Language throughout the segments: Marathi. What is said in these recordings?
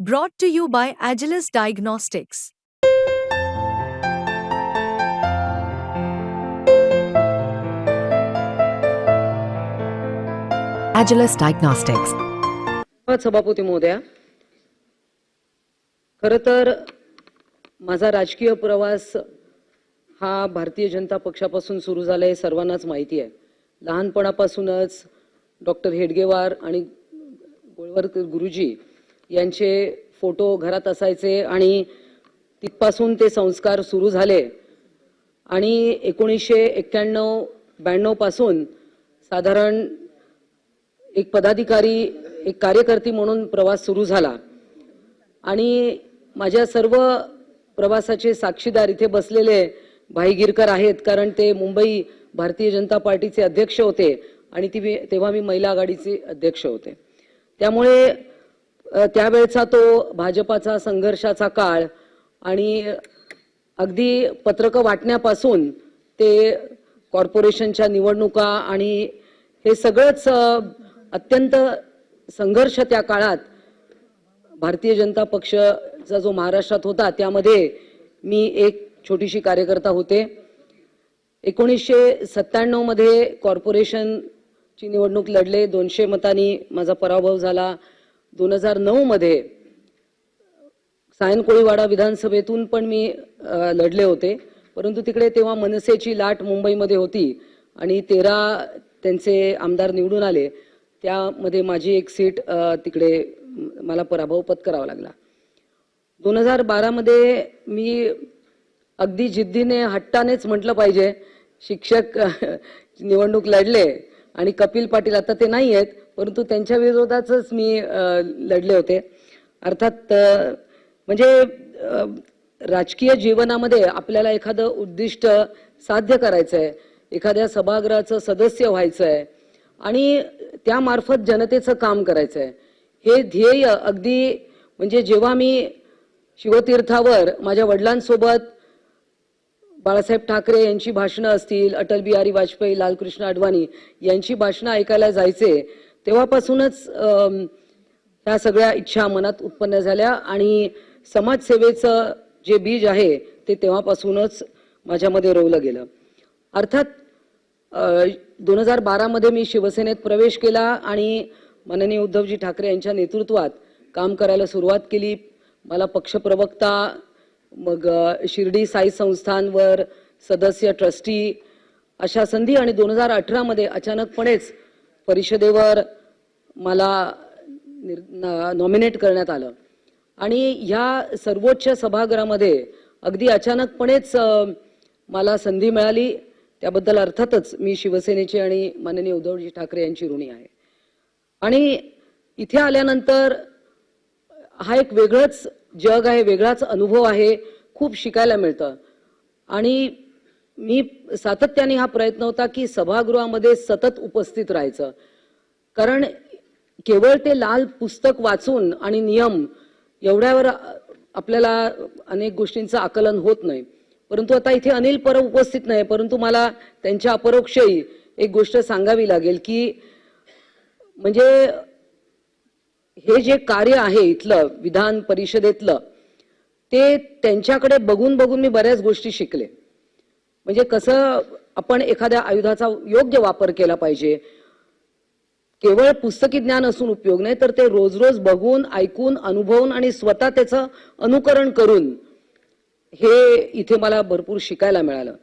Brought to you by Agilis Diagnostics. Agilis Diagnostics. सभापती महोदया खरं तर माझा राजकीय प्रवास हा भारतीय जनता पक्षापासून सुरू झाला हे सर्वांनाच माहिती आहे लहानपणापासूनच डॉक्टर हेडगेवार आणि गोळवरकर गुरुजी यांचे फोटो घरात असायचे आणि तिथपासून ते संस्कार सुरू झाले. आणि एकोणीसशे एक्क्याण्णव ब्याण्णवपासून साधारण एक पदाधिकारी एक कार्यकर्ती म्हणून प्रवास सुरू झाला. आणि माझ्या सर्व प्रवासाचे साक्षीदार इथे बसलेले भाई गिरकर आहेत कारण ते मुंबई भारतीय जनता पार्टीचे अध्यक्ष होते आणि ती मी- तेव्हा मी महिला आघाडीचे अध्यक्ष होते. त्यामुळे त्यावेळचा तो भाजपाचा संघर्षाचा काळ आणि अगदी पत्रकं वाटण्यापासून ते कॉर्पोरेशनच्या निवडणुका आणि हे सगळंच अत्यंत संघर्ष त्या काळात भारतीय जनता पक्षचा जो महाराष्ट्रात होता त्यामध्ये मी एक छोटीशी कार्यकर्ता होते. एकोणीसशे सत्त्याण्णवमध्ये कॉर्पोरेशनची निवडणूक लढले. दोनशे मतांनी माझा पराभव झाला. दोन हजार नऊ मध्ये सायन कोळीवाडा विधानसभेतून पण मी लढले होते. परंतु तिकडे तेव्हा मनसेची लाट मुंबईमध्ये होती आणि तेरा त्यांचे आमदार निवडून आले. त्यामध्ये माझी एक सीट तिकडे मला पराभव पत्करावा लागला. दोन हजार बारामध्ये मी अगदी जिद्दीने हट्टानेच म्हटलं पाहिजे शिक्षक निवडणूक लढले आणि कपिल पाटील आता ते नाही आहेत परंतु त्यांच्या विरोधातच मी लढले होते. अर्थात म्हणजे राजकीय जीवनामध्ये आपल्याला एखादं उद्दिष्ट साध्य करायचं आहे एखाद्या सभागृहाचं सदस्य व्हायचं आहे आणि त्यामार्फत जनतेचं काम करायचं आहे हे ध्येय अगदी म्हणजे जेव्हा मी शिवतीर्थावर माझ्या वडिलांसोबत बाळासाहेब ठाकरे यांची भाषणं असतील अटल बिहारी वाजपेयी लालकृष्ण अडवाणी यांची भाषणं ऐकायला जायचे तेव्हापासूनच ह्या सगळ्या इच्छा मनात उत्पन्न झाल्या आणि समाजसेवेचं जे बीज आहे ते तेव्हापासूनच माझ्यामध्ये रोवलं गेलं. अर्थात दोन हजार बारामध्ये मी शिवसेनेत प्रवेश केला आणि माननीय उद्धवजी ठाकरे यांच्या नेतृत्वात काम करायला सुरुवात केली. मला पक्षप्रवक्ता मग शिर्डी साई संस्थांवर सदस्य ट्रस्टी अशा संधी आणि दोन हजार अठरामध्ये अचानकपणेच परिषदेवर मला नॉमिनेट करण्यात आलं. आणि ह्या सर्वोच्च सभागृहामध्ये अगदी अचानकपणेच मला संधी मिळाली. त्याबद्दल अर्थातच मी शिवसेनेची आणि माननीय उद्धवजी ठाकरे यांची ऋणी आहे. आणि इथे आल्यानंतर हा एक वेगळंच जग आहे वेगळाच अनुभव आहे खूप शिकायला मिळतं. आणि मी सातत्याने हा प्रयत्न होता की सभागृहामध्ये सतत उपस्थित राहायचं. कारण केवळ ते लाल पुस्तक वाचून आणि नियम एवढ्यावर आपल्याला अनेक गोष्टींचं आकलन होत नाही. परंतु आता इथे अनिल परब उपस्थित नाही परंतु मला त्यांच्या अपरोक्षही एक गोष्ट सांगावी लागेल की म्हणजे हे जे कार्य आहे इथलं विधान परिषदेतलं ते त्यांच्याकडे बघून बघून मी बऱ्याच गोष्टी शिकले. म्हणजे कसं आपण एखाद्या आयुधाचा योग्य वापर केला पाहिजे. केवळ पुस्तकी ज्ञान असून उपयोग नाही तर ते रोज रोज बघून ऐकून अनुभवून आणि स्वतः त्याचं अनुकरण करून हे इथे मला भरपूर शिकायला मिळालं.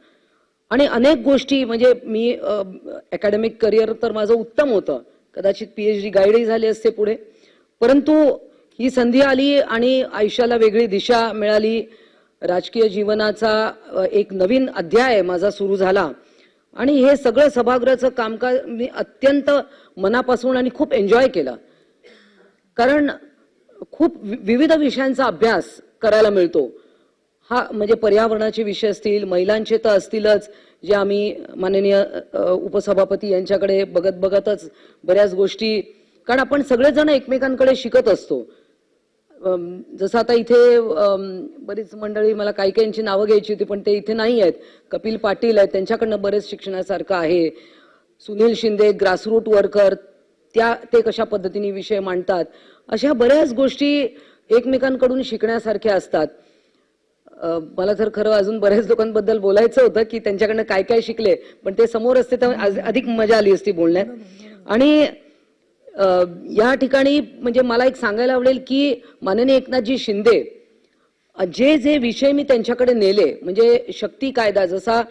आणि अनेक गोष्टी म्हणजे मी अकॅडमिक करिअर तर माझं उत्तम होतं. कदाचित पीएच डी गाईडही झाली असते पुढे. परंतु ही संधी आली आणि आयुष्याला वेगळी दिशा मिळाली. राजकीय जीवनाचा एक नवीन अध्याय माझा सुरू झाला. आणि हे सगळं सभागृहाचं कामकाज मी अत्यंत मनापासून आणि खूप एन्जॉय केलं. कारण खूप वि- विविध विषयांचा अभ्यास करायला मिळतो. हा म्हणजे पर्यावरणाचे विषय असतील महिलांचे तर असतीलच जे आम्ही माननीय उपसभापती यांच्याकडे बघत बघतच बऱ्याच गोष्टी कारण आपण सगळेजण एकमेकांकडे शिकत असतो. जसं आता इथे बरीच मंडळी मला काही काहींची नावं घ्यायची होती पण ते इथे नाही आहेत. कपिल पाटील आहेत त्यांच्याकडनं बरेच शिक्षणासारखं आहे. सुनील शिंदे ग्रासरूट वर्कर त्या ते कशा पद्धतीने विषय मांडतात? अशा बऱ्याच गोष्टी एकमेकांकडून शिकण्यासारख्या असतात. मला तर खरं अजून बऱ्याच लोकांबद्दल बोलायचं होतं की त्यांच्याकडनं काय काय शिकले पण ते समोर असते तर अधिक मजा आली असती बोलण्यात. आणि या ठिकाणी म्हणजे मला एक सांगायला आवडेल की माननीय एकनाथजी शिंदे जे जे विषय मी त्यांच्याकडे नेले म्हणजे शक्ती कायदा जसा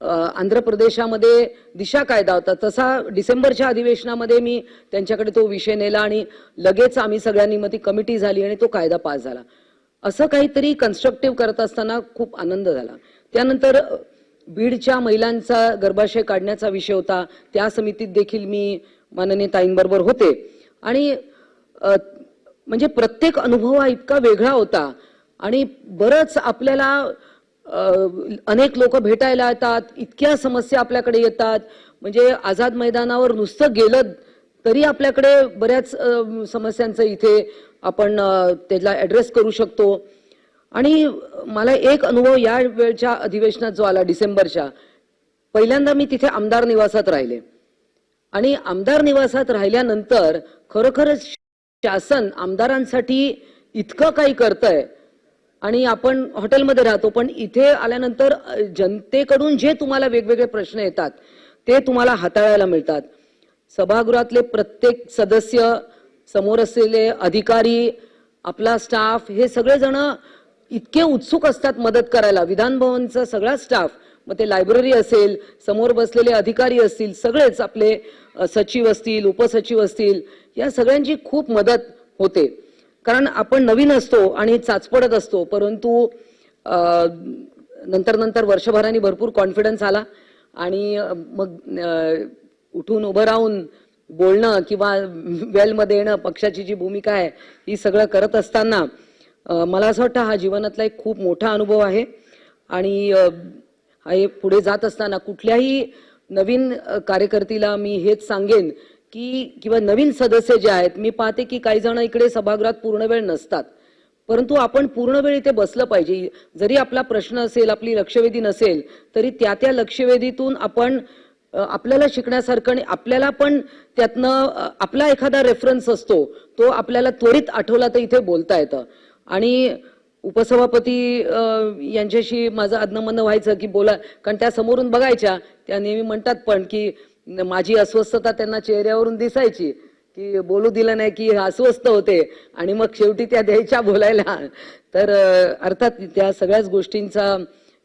आंध्र प्रदेशामध्ये दिशा कायदा होता तसा डिसेंबरच्या अधिवेशनामध्ये मी त्यांच्याकडे तो विषय नेला आणि लगेच आम्ही सगळ्यांनी मग ती कमिटी झाली आणि तो कायदा पास झाला. असं काहीतरी कन्स्ट्रक्टिव्ह करत असताना खूप आनंद झाला. त्यानंतर बीडच्या महिलांचा गर्भाशय काढण्याचा विषय होता त्या समितीत देखील मी माननीय ताईंबरोबर होते. आणि म्हणजे प्रत्येक अनुभव हा इतका वेगळा होता. आणि बरंच आपल्याला अनेक लोक भेटायला येतात इतक्या समस्या आपल्याकडे येतात. म्हणजे आझाद मैदानावर नुसतं गेलं तरी आपल्याकडे बऱ्याच समस्यांचं इथे आपण त्याला ॲड्रेस करू शकतो. आणि मला एक अनुभव या वेळच्या अधिवेशनात जो आला डिसेंबरच्या पहिल्यांदा मी तिथे आमदार निवासात राहिले. आणि आमदार निवासात राहिल्यानंतर खरोखरच शासन आमदारांसाठी इतकं काही करतंय. आणि आपण हॉटेलमध्ये राहतो पण इथे आल्यानंतर जनतेकडून जे तुम्हाला वेगवेगळे प्रश्न येतात ते तुम्हाला हाताळायला मिळतात. सभागृहातले प्रत्येक सदस्य समोर असलेले अधिकारी आपला स्टाफ हे सगळेजण इतके उत्सुक असतात मदत करायला. विधानभवनचा सगळा स्टाफ मग ते लायब्ररी असेल समोर बसलेले अधिकारी असतील सगळेच आपले सचिव असतील उपसचिव असतील या सगळ्यांची खूप मदत होते. कारण आपण नवीन असतो आणि चाचपडत असतो परंतु नंतर नंतर वर्षभराने भरपूर कॉन्फिडन्स आला आणि मग उठून उभं राहून बोलणं किंवा वेलमध्ये येणं पक्षाची जी भूमिका आहे ही सगळं करत असताना मला असं वाटतं हा जीवनातला एक खूप मोठा अनुभव आहे. आणि हे पुढे जात असताना कुठल्याही नवीन कार्यकर्तीला मी हेच सांगेन की किंवा नवीन सदस्य जे आहेत मी पाहते की काही जण इकडे सभागृहात पूर्ण वेळ नसतात. परंतु आपण पूर्ण वेळ इथे बसलं पाहिजे. जरी आपला प्रश्न असेल आपली लक्षवेधी नसेल तरी त्या त्या लक्षवेधीतून आपण आपल्याला शिकण्यासारखं आणि आपल्याला पण त्यातनं आपला एखादा रेफरन्स असतो तो आपल्याला त्वरित आठवला तर इथे बोलता येतं. आणि उपसभापती यांच्याशी माझं आदनमन्न व्हायचं की बोला कारण त्या समोरून बघायच्या त्या नेहमी म्हणतात पण की माझी अस्वस्थता त्यांना चेहऱ्यावरून दिसायची की बोलू दिलं नाही की अस्वस्थ होते आणि मग शेवटी त्या द्यायच्या बोलायला. तर अर्थात त्या सगळ्याच गोष्टींचा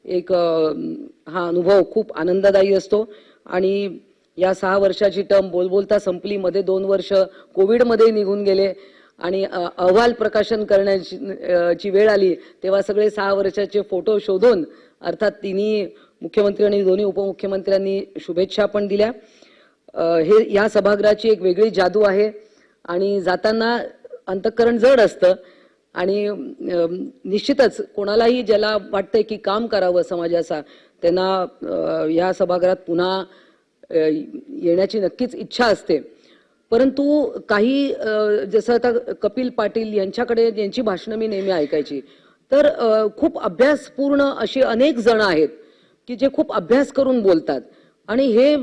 एक हा अनुभव खूप आनंददायी असतो. आणि या सहा वर्षाची टर्म बोलबोलता संपली मध्ये दोन वर्ष कोविडमध्ये निघून गेले. आणि अहवाल प्रकाशन करण्याची ची वेळ आली तेव्हा सगळे सहा वर्षाचे फोटो शोधून अर्थात तिन्ही मुख्यमंत्री आणि दोन्ही उपमुख्यमंत्र्यांनी शुभेच्छा पण दिल्या. हे या सभागृहाची एक वेगळी जादू आहे आणि जाताना अंतःकरण जड असतं आणि निश्चितच कोणालाही ज्याला वाटतंय की काम करावं समाजाचा त्यांना या सभागृहात पुन्हा येण्याची नक्कीच इच्छा असते. परंतु काही जसं आता कपिल पाटील यांच्याकडे यांची भाषणं मी नेहमी ऐकायची. तर खूप अभ्यासपूर्ण अशी अनेक जण आहेत की जे खूप अभ्यास करून बोलतात. आणि हे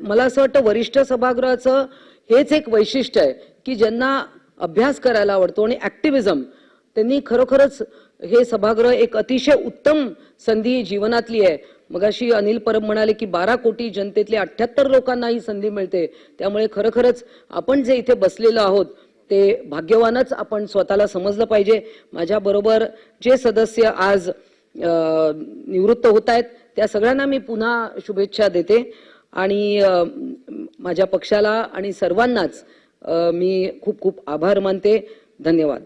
मला असं वाटतं वरिष्ठ सभागृहाचं हेच एक वैशिष्ट्य आहे की ज्यांना अभ्यास करायला आवडतो आणि ॲक्टिव्हिजम त्यांनी खरोखरच हे सभागृह एक अतिशय उत्तम संधी जीवनातली आहे. मगाशी अनिल परब म्हणाले की बारा कोटी जनतेतले अठ्याहत्तर लोकांना ही संधी मिळते. त्यामुळे खरोखरच आपण जे इथे बसलेलो आहोत ते भाग्यवानच आपण स्वतःला समजलं पाहिजे. माझ्याबरोबर जे सदस्य आज निवृत्त होत आहेत त्या सगळ्यांना मी पुन्हा शुभेच्छा देते. आणि माझ्या पक्षाला आणि सर्वांनाच मी खूप खूप आभार मानते. धन्यवाद.